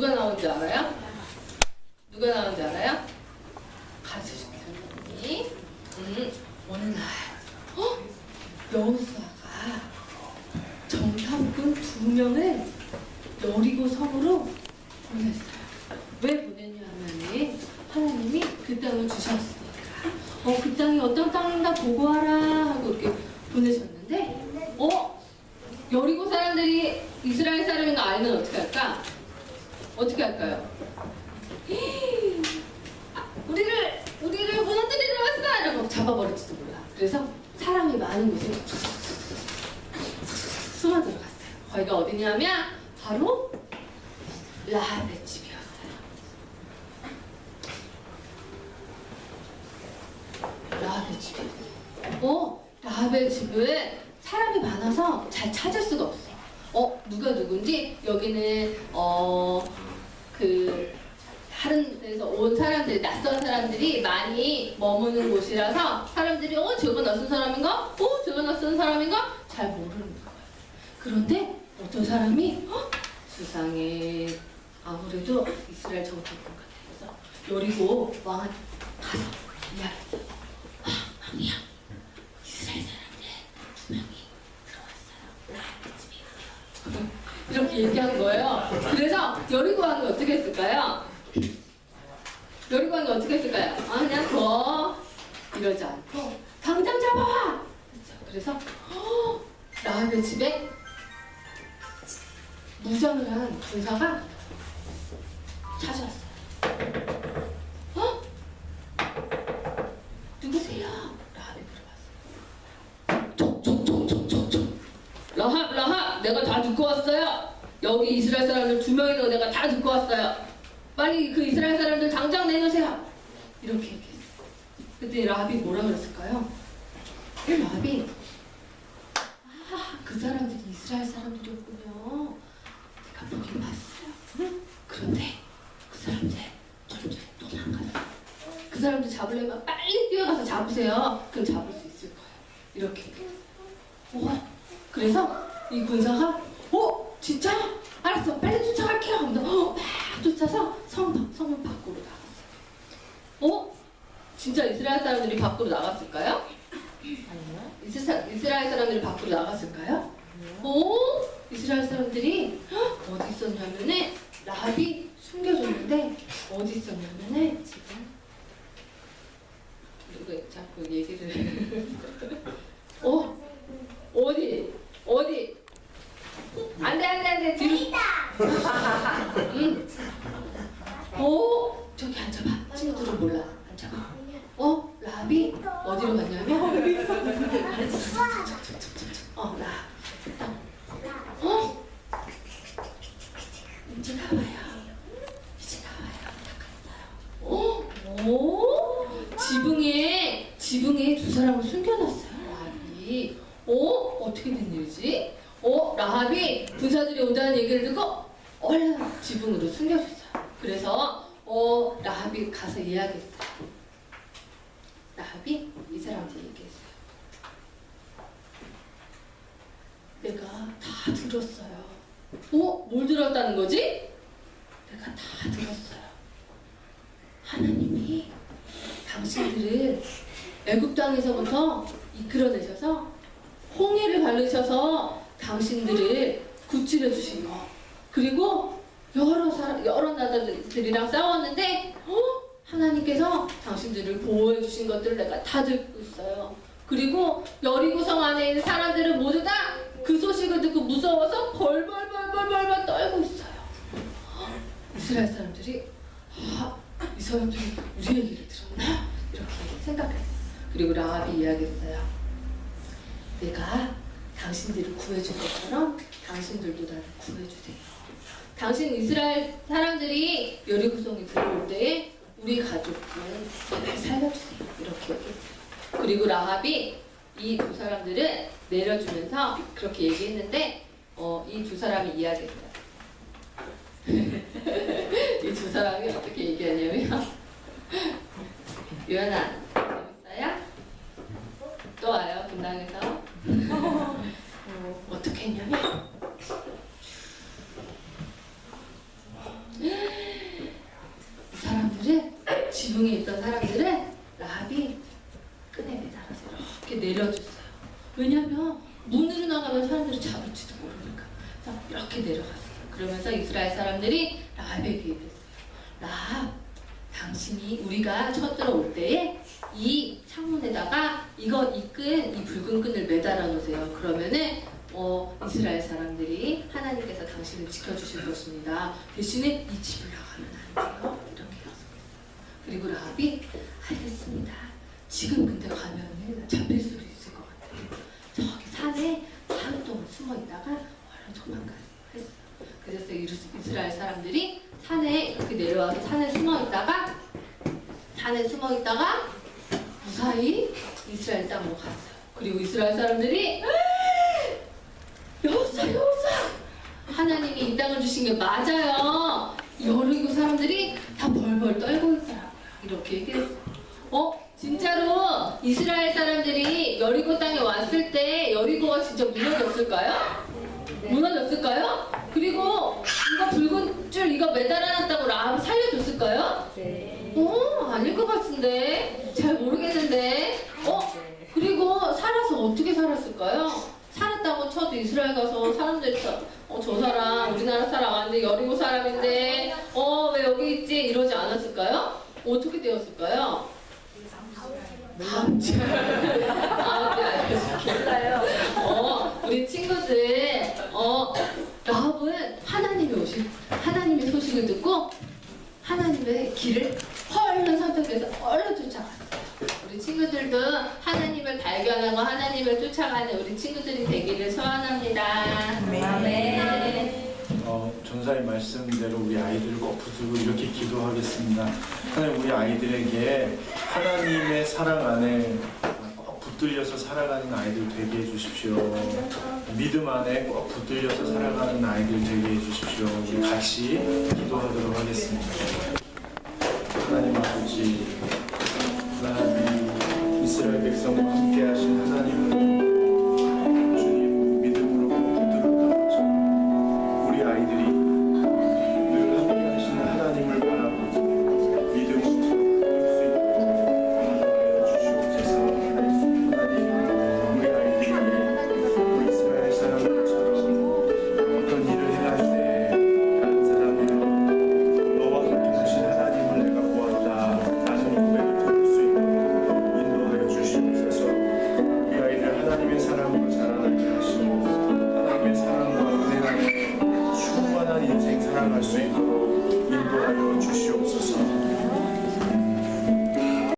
누가 나온지 알아요? 누가 나온지 알아요? 가르쳐 줄게요. 음, 어느 날, 어? 여호수아가 정탐꾼 두 명을 여리고 성으로 보냈어요. 왜 보냈냐 하면은 하나님이 그 땅을 주셨으니까. 어, 그 땅이 어떤 땅인가 보고 와라 하고 이렇게 보내셨는데, 어? 여리고 사람들이 이스라엘 사람인 거 알면 어떻게 할까? 어떻게 할까요? 아, 우리를 우리를 무너뜨리러 왔어! 이러고 잡아버릴지도 몰라. 그래서 사람이 많은 곳에 숨어 들어갔어요. 거기가 어디냐면 바로 라합의 집이었어요. 라합의 집. 어, 라합의 집은 사람이 많아서 잘 찾을 수가 없어. 어, 누가 누군지 여기는 어 그 다른 데서 온 사람들, 낯선 사람들이 많이 머무는 곳이라서 사람들이 어 저건 낯선 사람인가? 어 저건 낯선 사람인가? 잘 모르는 거예요. 그런데 어떤 사람이 어? 수상해 아무래도 이스라엘 정탐꾼 같아서 여리고 왕한테 가서 이야기했어. 아, 왕이야. 이스라엘 사람들 두 명이 들어왔어요. 라합의 집에. 이렇게 얘기한 거예요. 그래서 여리고 왕이 어떻게 했을까요? 왕이 어떻게 했을까요? 아, 그냥 더 이러지 않고 당장 잡아와. 그래서 어, 라합의 집에 무장을 한 군사가 찾아왔어요. 어? 누구세요? 라합이 물어봤어요. 촉촉촉촉촉촉. 라합, 라합, 내가 다 듣고 왔어요. 여기 이스라엘 사람들 두 명이라고 내가 다 듣고 왔어요. 빨리 그 이스라엘 사람들 당장 내놓으세요. 이렇게 얘기했어. 그때 라합이 뭐라 그랬을까요? 라합이 아, 그 사람들이 이스라엘 사람들이었군요. 내가 보긴 봤어요. 그런데 그 사람들 점점 도망가요. 그 사람들 잡으려면 빨리 뛰어가서 잡으세요. 그럼 잡을 수 있을 거예요. 이렇게 얘기했어요. 어, 그래서 이 군사가 어 진짜 알았어 빨리 쫓아갈게요 하면서 쫓아서 성 성문 밖으로 나갔어요. 어 진짜 이스라엘 사람들이 밖으로 나갔을까요? 아니요. 이스라, 이스라엘 사람들이 밖으로 나갔을까요? 어 이스라엘 사람들이 헉, 어디 있었냐면은 라합이 숨겨줬는데 어디 있었냐면은 지금 누가 자꾸 얘기를 어 어디 어디 안돼 안돼 안돼 뒤로 응. 어 저기 앉아봐 친구들은 몰라 앉아봐 어 라비 어디로 갔냐면 어라 어 이제 나와요 이제 나와요 어? 오 지붕에 지붕에 두 사람을 숨겨놨어요 라합이 어 어떻게 된 일이지 어 라합이 군사들이 듣고 얼른 지붕으로 숨겨줬어요. 그래서 어 라합이 가서 이야기했어요. 라합이 이 사람한테 얘기했어요. 내가 다 들었어요. 어? 뭘 들었다는 거지? 내가 다 들었어요. 하나님이 당신들을 애굽 땅에서부터 이끌어내셔서 홍해를 바르셔서 당신들을 구출해 주신 거. 그리고 여러 사람 여러 나라들이랑 싸웠는데 어? 하나님께서 당신들을 보호해 주신 것들을 내가 다 듣고 있어요. 그리고 여리고성 안에 있는 사람들은 모두 다 그 소식을 듣고 무서워서 벌벌벌벌벌벌 떨고 있어요. 이스라엘 사람들이 아, 이 사람들이 우리 얘기를 들었나? 이렇게 생각했어요. 그리고 라합이 이야기했어요. 내가 당신들을 구해줄 것처럼 당신들도 나를 구해주세요. 당신 이스라엘 사람들이 여리고성에 들어올 때에 우리 가족은 제발 살려주세요. 이렇게 얘기했어요. 그리고 라합이 이 두 사람들을 내려주면서 그렇게 얘기했는데 어, 이 두 사람이 이야기했어요. 이 두 사람이 어떻게 얘기하냐면 유연아 지붕에 있던 사람들은 라합이 끈에 매달아서 이렇게 내려줬어요. 왜냐하면 문으로 나가면 사람들이 잡을지도 모르니까 이렇게 내려갔어요. 그러면서 이스라엘 사람들이 라합에 개입했어요. 라합, 당신이 우리가 쳐들어올 때에 이 창문에다가 이거 이 끈, 이 붉은 끈을 매달아 놓으세요. 그러면은 어, 이스라엘 사람들이 하나님께서 당신을 지켜주실 것입니다. 대신에 이 집을 나가면 안 돼요. 그리고 라합이 알겠습니다. 지금 근데 가면은 잡힐 수도 있을 것 같아요. 저기 산에 하루 동안 숨어 있다가 얼른 도망가세요. 했어요. 그래서 이스- 이스라엘 사람들이 산에 이렇게 내려와서 산에 숨어 있다가 산에 숨어 있다가 무사히 이스라엘 땅으로 갔어요. 그리고 이스라엘 사람들이 여호사 여호사 하나님이 이 땅을 주신 게 맞아요. 여리고 사람들이 다 벌벌 떨고. 이렇게 얘기했어요. 어? 진짜로 이스라엘 사람들이 여리고 땅에 왔을 때 여리고가 진짜 무너졌을까요? 무너졌을까요? 그리고 이거 붉은 줄 이거 매달아놨다고 라합 살려줬을까요? 어, 아닐 것 같은데. 잘 모르겠는데. 어? 그리고 살아서 어떻게 살았을까요? 살았다고 쳐도 이스라엘 가서 사람들이 저, 어, 저 사람 우리나라 사람 아닌데 여리고 사람인데 어, 왜 여기 있지? 이러지 않았을까요? 어떻게 되었을까요? 다음 주에 다음 주에 알려줄게요. 어, 우리 친구들 어, 라합은 하나님이 오신 하나님의 소식을 듣고 하나님의 길을 얼른 선택해서 얼른 쫓아갔어요. 우리 친구들도 하나님을 발견하고 하나님을 쫓아가는 우리 친구들이 되기를 소원합니다. 아멘. 어, 전사의 말씀대로 우리 아이들을 꼭 붙들고 이렇게 기도하겠습니다. 하나님 우리 아이들에게 하나님의 사랑 안에 꼭 붙들려서 살아가는 아이들 되게 해주십시오. 믿음 안에 꼭 붙들려서 살아가는 아이들 되게 해주십시오. 우리 같이 기도하도록 하겠습니다. 하나님 아버지, 하나님 이스라엘 백성과